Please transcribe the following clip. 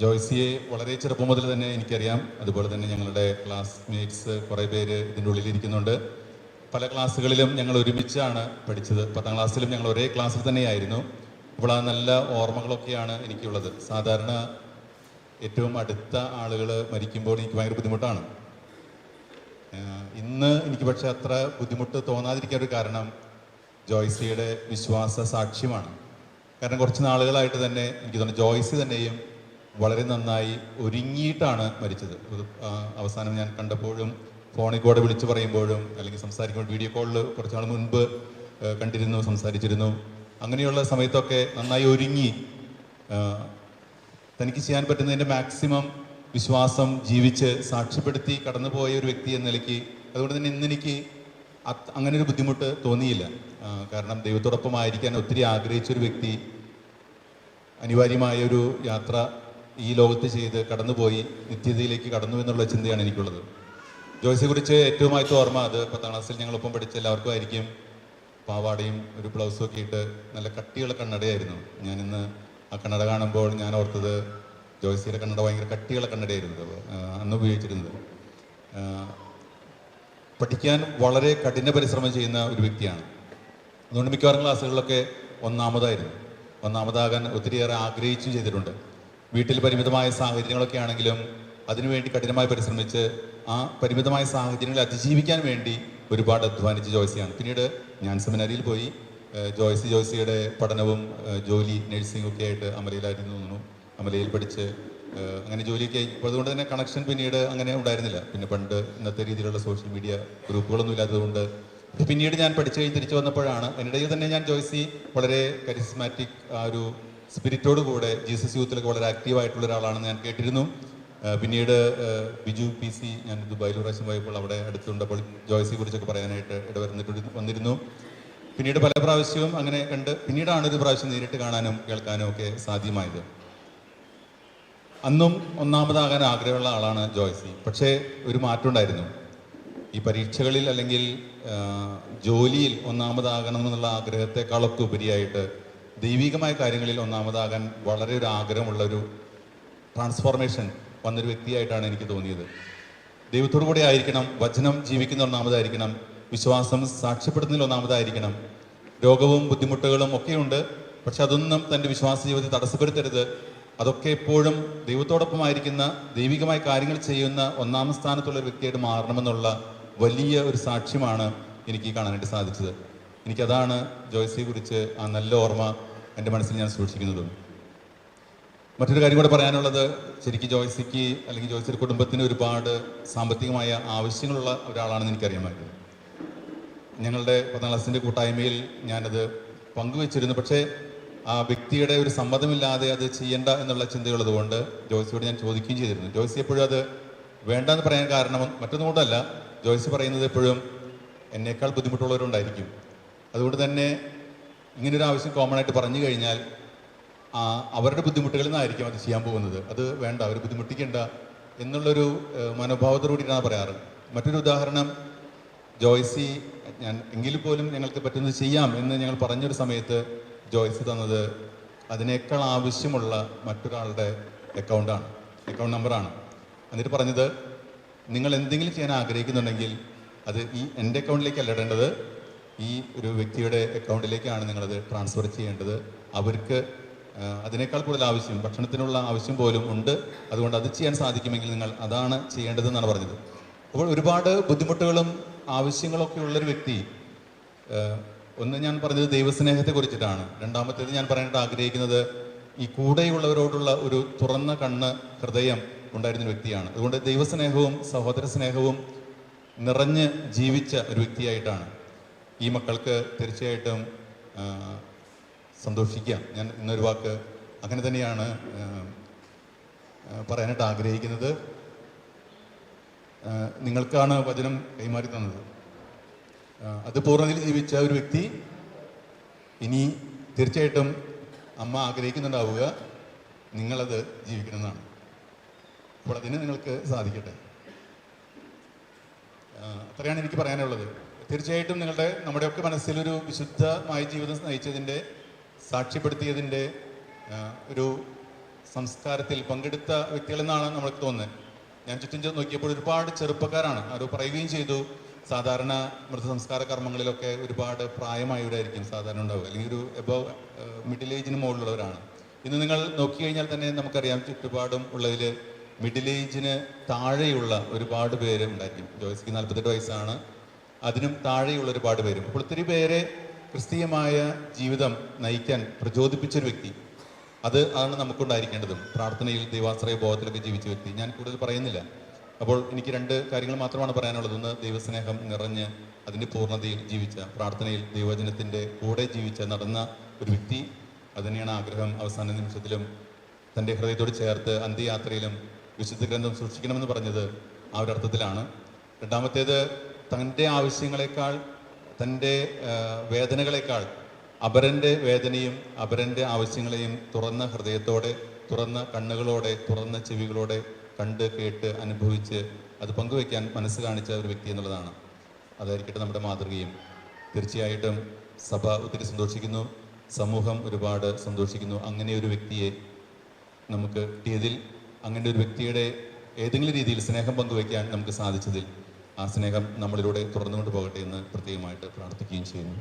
ജോയ്സിയെ വളരെ ചെറുപ്പം മുതൽ തന്നെ എനിക്കറിയാം. അതുപോലെ തന്നെ ഞങ്ങളുടെ ക്ലാസ്മേറ്റ്സ് കുറേ പേര് ഇതിന്റെ ഉള്ളിലിരിക്കുന്നുണ്ട് പല ക്ലാസ്സുകളിലും ഞങ്ങൾ ഒരുമിച്ചാണ് പഠിച്ചത്. പത്താം ക്ലാസ്സിലും ഞങ്ങൾ ഒരേ ക്ലാസ്സിൽ തന്നെയായിരുന്നു. അപ്പോൾ ആ നല്ല ഓർമ്മകളൊക്കെയാണ് എനിക്കുള്ളത്. സാധാരണ ഏറ്റവും അടുത്ത ആളുകൾ മരിക്കുമ്പോൾ എനിക്ക് ഭയങ്കര ബുദ്ധിമുട്ടാണ്. ഇന്ന് എനിക്ക് പക്ഷേ അത്ര ബുദ്ധിമുട്ട് തോന്നാതിരിക്കാൻ ഒരു കാരണം ജോയ്സിയുടെ വിശ്വാസ സാക്ഷ്യമാണ്. കാരണം കുറച്ച് നാളുകളായിട്ട് തന്നെ എനിക്ക് തോന്നുന്നു ജോയ്സി തന്നെയും വളരെ നന്നായി ഒരുങ്ങിയിട്ടാണ് മരിച്ചത്. അവസാനം ഞാൻ കണ്ടപ്പോഴും ഫോണിൽ കൂടെ വിളിച്ചു പറയുമ്പോഴും അല്ലെങ്കിൽ സംസാരിക്കുമ്പോൾ വീഡിയോ കോളിൽ കുറച്ച് നാൾ മുൻപ് കണ്ടിരുന്നു സംസാരിച്ചിരുന്നു. അങ്ങനെയുള്ള സമയത്തൊക്കെ നന്നായി ഒരുങ്ങി. തനിക്ക് ചെയ്യാൻ പറ്റുന്നതിന്റെ മാക്സിമം വിശ്വാസം ജീവിച്ച് സാക്ഷ്യപ്പെടുത്തി കടന്നുപോയ ഒരു വ്യക്തി എന്ന നിലയ്ക്ക് അതുകൊണ്ട് തന്നെ ഇന്നെനിക്ക് അങ്ങനെ ഒരു ബുദ്ധിമുട്ട് തോന്നിയില്ല. കാരണം ദൈവത്തോടൊപ്പം ആയിരിക്കാൻ ഒത്തിരി ആഗ്രഹിച്ചൊരു വ്യക്തി അനിവാര്യമായ ഒരു യാത്ര ഈ ലോകത്ത് ചെയ്ത് കടന്നുപോയി നിത്യതയിലേക്ക് കടന്നു എന്നുള്ള ചിന്തയാണ് എനിക്കുള്ളത്. ജോയ്സിയെ കുറിച്ച് ഏറ്റവും ആയിട്ട് ഓർമ്മ അത് പത്താം ക്ലാസ്സിൽ ഞങ്ങളൊപ്പം പഠിച്ച എല്ലാവർക്കും ആയിരിക്കും. പാവാടയും ഒരു ബ്ലൗസും ഒക്കെ ഇട്ട് നല്ല കട്ടിയുള്ള കണ്ണടയായിരുന്നു. ഞാനിന്ന് ആ കണ്ണട കാണുമ്പോൾ ഞാൻ ഓർത്തത് ജോയ്സിയുടെ കണ്ണട ഭയങ്കര കട്ടിയുള്ള കണ്ണടയായിരുന്നു അന്ന് ഉപയോഗിച്ചിരുന്നത്. പഠിക്കാൻ വളരെ കഠിന പരിശ്രമം ചെയ്യുന്ന ഒരു വ്യക്തിയാണ്. അതുകൊണ്ട് മിക്കവാറും ക്ലാസ്സുകളിലൊക്കെ ഒന്നാമതായിരുന്നു. ഒന്നാമതാകാൻ ഒത്തിരിയേറെ ആഗ്രഹിച്ചും ചെയ്തിട്ടുണ്ട്. വീട്ടിൽ പരിമിതമായ സാഹചര്യങ്ങളൊക്കെ ആണെങ്കിലും അതിനുവേണ്ടി കഠിനമായി പരിശ്രമിച്ച് ആ പരിമിതമായ സാഹചര്യങ്ങളെ അതിജീവിക്കാൻ വേണ്ടി ഒരുപാട് അധ്വാനിച്ച് ജോയ്സിയാണ്. പിന്നീട് ഞാൻ സെമിനാരിയിൽ പോയി. ജോയ്സി ജോയ്സിയുടെ പഠനവും ജോലി നഴ്സിംഗും ഒക്കെ ആയിട്ട് അമലയിലായിരുന്നു തോന്നുന്നു. അമലയിൽ പഠിച്ച് അങ്ങനെ ജോലിയൊക്കെ. അപ്പോൾ അതുകൊണ്ട് തന്നെ കണക്ഷൻ പിന്നീട് അങ്ങനെ ഉണ്ടായിരുന്നില്ല. പിന്നെ പണ്ട് ഇന്നത്തെ രീതിയിലുള്ള സോഷ്യൽ മീഡിയ ഗ്രൂപ്പുകളൊന്നും ഇല്ലാത്തതുകൊണ്ട്. പിന്നീട് ഞാൻ പഠിച്ചു കഴിഞ്ഞ് തിരിച്ചു വന്നപ്പോഴാണ്. അതിനിടയിൽ തന്നെ ഞാൻ ജോയ്സി വളരെ കരിസ്മാറ്റിക് ആ ഒരു സ്പിരിറ്റോട് കൂടെ ജീസസ് യൂത്തിലൊക്കെ വളരെ ആക്റ്റീവ് ആയിട്ടുള്ള ഒരാളാണെന്ന് ഞാൻ കേട്ടിരുന്നു. പിന്നീട് ബിജു പി സി ഞാൻ ദുബായിൽ പ്രാവശ്യം പോയപ്പോൾ അവിടെ അടുത്തുണ്ടപ്പോൾ ജോയ്സിയെ കുറിച്ചൊക്കെ പറയാനായിട്ട് ഇടവരുന്നിട്ട് വന്നിരുന്നു. പിന്നീട് പല പ്രാവശ്യവും അങ്ങനെ കണ്ട് പിന്നീടാണ് ഒരു പ്രാവശ്യം നേരിട്ട് കാണാനും കേൾക്കാനും ഒക്കെ സാധ്യമായത്. അന്നും ഒന്നാമതാകാൻ ആഗ്രഹമുള്ള ആളാണ് ജോയ്സി. പക്ഷേ ഒരു മാറ്റമുണ്ടായിരുന്നു. ഈ പരീക്ഷകളിൽ അല്ലെങ്കിൽ ജോലിയിൽ ഒന്നാമതാകണം എന്നുള്ള ആഗ്രഹത്തെക്കാളൊക്കെ ഉപരിയായിട്ട് ദൈവികമായ കാര്യങ്ങളിൽ ഒന്നാമതാകാൻ വളരെ ഒരു ആഗ്രഹമുള്ള ഒരു ട്രാൻസ്ഫോർമേഷൻ വന്നൊരു വ്യക്തിയായിട്ടാണ് എനിക്ക് തോന്നിയത്. ദൈവത്തോടു കൂടെ ആയിരിക്കണം വചനം ജീവിക്കുന്ന ഒന്നാമതായിരിക്കണം വിശ്വാസം സാക്ഷ്യപ്പെടുന്നതിൽ ഒന്നാമതായിരിക്കണം. രോഗവും ബുദ്ധിമുട്ടുകളും ഒക്കെയുണ്ട് പക്ഷെ അതൊന്നും തന്റെ വിശ്വാസ ജീവിതത്തെ തടസ്സപ്പെടുത്തരുത്. അതൊക്കെ എപ്പോഴും ദൈവത്തോടൊപ്പം ആയിരിക്കുന്ന ദൈവികമായ കാര്യങ്ങൾ ചെയ്യുന്ന ഒന്നാം സ്ഥാനത്തുള്ള ഒരു വ്യക്തിയായിട്ട് മാറണമെന്നുള്ള വലിയ ഒരു സാക്ഷ്യമാണ് എനിക്ക് കാണാനായിട്ട് സാധിച്ചത്. എനിക്കതാണ് ജോയ്സിയെ കുറിച്ച് ആ നല്ല ഓർമ്മ എന്റെ മനസ്സിൽ ഞാൻ സൂക്ഷിക്കുന്നതും. മറ്റൊരു കാര്യം കൂടെ പറയാനുള്ളത് ശരിക്കും ജോയ്സിക്ക് അല്ലെങ്കിൽ ജോയ്സിയുടെ കുടുംബത്തിന് ഒരുപാട് സാമ്പത്തികമായ ആവശ്യങ്ങളുള്ള ഒരാളാണെന്ന് എനിക്കറിയാമായിരുന്നു ഞങ്ങളുടെ പത്താം ക്ലാസ്സിന്റെ കൂട്ടായ്മയിൽ ഞാനത് പങ്കുവച്ചിരുന്നു. പക്ഷേ ആ വ്യക്തിയുടെ ഒരു സമ്മതമില്ലാതെ അത് ചെയ്യേണ്ട എന്നുള്ള ചിന്തയുള്ളതുകൊണ്ട് ജോയ്സിയോട് ഞാൻ ചോദിക്കുകയും ചെയ്തിരുന്നു. ജോയ്സി എപ്പോഴും അത് വേണ്ടെന്ന് പറയാൻ കാരണം മറ്റൊന്നും കൊണ്ടല്ല. ജോയ്സി പറയുന്നത് എപ്പോഴും എന്നേക്കാൾ ബുദ്ധിമുട്ടുള്ളവരുണ്ടായിരിക്കും. അതുകൊണ്ട് തന്നെ ഇങ്ങനൊരു ആവശ്യം കോമൺ ആയിട്ട് പറഞ്ഞു കഴിഞ്ഞാൽ അവരുടെ ബുദ്ധിമുട്ടുകളിൽ നിന്നായിരിക്കും അത് ചെയ്യാൻ പോകുന്നത്. അത് വേണ്ട അവർ ബുദ്ധിമുട്ടിക്കേണ്ട എന്നുള്ളൊരു മനോഭാവത്തോടുകൂടിയിട്ടാണ് പറയാറ്. മറ്റൊരു ഉദാഹരണം ജോയ്സി ഞാൻ എങ്കിൽ പോലും ഞങ്ങൾക്ക് പറ്റുന്നത് ചെയ്യാം എന്ന് ഞങ്ങൾ പറഞ്ഞൊരു സമയത്ത് ജോയ്സ് തന്നത് അതിനേക്കാൾ ആവശ്യമുള്ള മറ്റൊരാളുടെ അക്കൗണ്ടാണ് അക്കൗണ്ട് നമ്പറാണ് എന്നിട്ട് പറഞ്ഞത് നിങ്ങൾ എന്തെങ്കിലും ചെയ്യാൻ ആഗ്രഹിക്കുന്നുണ്ടെങ്കിൽ അത് ഈ എന്റെ അക്കൗണ്ടിലേക്ക് അല്ല ഈ ഒരു വ്യക്തിയുടെ അക്കൗണ്ടിലേക്കാണ് നിങ്ങളത് ട്രാൻസ്ഫർ ചെയ്യേണ്ടത്. അവർക്ക് അതിനേക്കാൾ കൂടുതൽ ആവശ്യം ഭക്ഷണത്തിനുള്ള ആവശ്യം പോലും ഉണ്ട്. അതുകൊണ്ട് അത് ചെയ്യാൻ സാധിക്കുമെങ്കിൽ നിങ്ങൾ അതാണ് ചെയ്യേണ്ടതെന്നാണ് പറഞ്ഞത്. അപ്പോൾ ഒരുപാട് ബുദ്ധിമുട്ടുകളും ആവശ്യങ്ങളൊക്കെ ഉള്ളൊരു വ്യക്തി ഒന്ന് ഞാൻ പറഞ്ഞത് ദൈവസ്നേഹത്തെ കുറിച്ചിട്ടാണ്. രണ്ടാമത്തേത് ഞാൻ പറയാനായിട്ട് ആഗ്രഹിക്കുന്നത് ഈ കൂടെയുള്ളവരോടുള്ള ഒരു തുറന്ന കണ്ണ് ഹൃദയം ഉണ്ടായിരുന്ന വ്യക്തിയാണ്. അതുകൊണ്ട് ദൈവസ്നേഹവും സഹോദര സ്നേഹവും നിറഞ്ഞ് ജീവിച്ച ഒരു വ്യക്തിയായിട്ടാണ്. ഈ മക്കൾക്ക് തീർച്ചയായിട്ടും സന്തോഷിക്കാം. ഞാൻ ഇന്നൊരു വാക്ക് അങ്ങനെ തന്നെയാണ് പറയാനായിട്ട് ആഗ്രഹിക്കുന്നത്. നിങ്ങൾക്കാണ് വചനം കൈമാറി തന്നത്. അത് പൂർണതയിൽ ജീവിച്ച ഒരു വ്യക്തി ഇനി തീർച്ചയായിട്ടും അമ്മ ആഗ്രഹിക്കുന്നുണ്ടാവുക. നിങ്ങളത് ജീവിക്കണമെന്നാണ്. അപ്പോൾ അതിന് നിങ്ങൾക്ക് സാധിക്കട്ടെ. അത്രയാണ് എനിക്ക് പറയാനുള്ളത്. തീർച്ചയായിട്ടും നിങ്ങളുടെ നമ്മുടെയൊക്കെ മനസ്സിലൊരു വിശുദ്ധമായ ജീവിതം നയിച്ചതിന്റെ സാക്ഷ്യപ്പെടുത്തിയതിന്റെ ഒരു സംസ്കാരത്തിൽ പങ്കെടുത്ത വ്യക്തികളെന്നാണ് നമ്മൾക്ക് തോന്നുന്നത്. ഞാൻ ചുറ്റും ചെന്ന് നോക്കിയപ്പോൾ ഒരുപാട് ചെറുപ്പക്കാരാണ്. അവർ പറയുകയും ചെയ്തു. സാധാരണ മൃതസംസ്കാര കർമ്മങ്ങളിലൊക്കെ ഒരുപാട് പ്രായമായവരായിരിക്കും സാധാരണ ഉണ്ടാവുക. അല്ലെങ്കിൽ ഒരു എബവ് മിഡിൽ ഏജിന് മുകളിലുള്ളവരാണ്. ഇന്ന് നിങ്ങൾ നോക്കി കഴിഞ്ഞാൽ തന്നെ നമുക്കറിയാം ചുറ്റുപാടും ഉള്ളതിൽ മിഡിൽ ഏജിന് താഴെയുള്ള ഒരുപാട് പേര് ഉണ്ടായിരിക്കും. ജോയ്സ്ക്ക് നാൽപ്പത്തെട്ട് വയസ്സാണ്. അതിനും താഴെയുള്ള ഒരുപാട് പേരും. അപ്പോൾ ഒത്തിരി പേരെ ക്രിസ്തീയമായ ജീവിതം നയിക്കാൻ പ്രചോദിപ്പിച്ചൊരു വ്യക്തി. അത് ആണ് നമുക്കുണ്ടായിരിക്കേണ്ടതും. പ്രാർത്ഥനയിൽ ദൈവാശ്രയ ബോധത്തിലൊക്കെ ജീവിച്ച വ്യക്തി. ഞാൻ കൂടുതൽ പറയുന്നില്ല. അപ്പോൾ എനിക്ക് രണ്ട് കാര്യങ്ങൾ മാത്രമാണ് പറയാനുള്ളത്. ഒന്ന് ദൈവസ്നേഹം നിറഞ്ഞ് അതിന്റെ പൂർണതയിൽ ജീവിച്ച പ്രാർത്ഥനയിൽ ദൈവജനത്തിന്റെ കൂടെ ജീവിച്ച നടന്ന ഒരു വ്യക്തി. അതിനെയാണ് ആഗ്രഹം. അവസാന നിമിഷത്തിലും തന്റെ ഹൃദയത്തോട് ചേർത്ത് അന്ത്യയാത്രയിലും വിശുദ്ധ ഗ്രന്ഥം സൂക്ഷിക്കണമെന്ന് പറഞ്ഞത് ആ ഒരു അർത്ഥത്തിലാണ്. രണ്ടാമത്തേത് തന്റെ ആവശ്യങ്ങളെക്കാൾ തന്റെ വേദനകളെക്കാൾ അപരന്റെ വേദനയും അപരന്റെ ആവശ്യങ്ങളെയും തുറന്ന ഹൃദയത്തോടെ തുറന്ന കണ്ണുകളോടെ തുറന്ന ചെവികളോടെ കണ്ട് കേട്ട് അനുഭവിച്ച് അത് പങ്കുവയ്ക്കാൻ മനസ്സ് കാണിച്ച ഒരു വ്യക്തി എന്നുള്ളതാണ്. അതായിരിക്കട്ടെ നമ്മുടെ മാതൃകയും. തീർച്ചയായിട്ടും സഭ ഒത്തിരി സന്തോഷിക്കുന്നു. സമൂഹം ഒരുപാട് സന്തോഷിക്കുന്നു. അങ്ങനെ ഒരു വ്യക്തിയെ നമുക്ക് കിട്ടിയതിൽ അങ്ങനെ ഒരു വ്യക്തിയുടെ ഏതെങ്കിലും രീതിയിൽ സ്നേഹം പങ്കുവയ്ക്കാൻ നമുക്ക് സാധിച്ചതിൽ ആ സ്നേഹം നമ്മളിലൂടെ തുടർന്നുകൊണ്ട് പോകട്ടെ എന്ന് പ്രത്യേകമായിട്ട് പ്രാർത്ഥിക്കുകയും ചെയ്യുന്നു.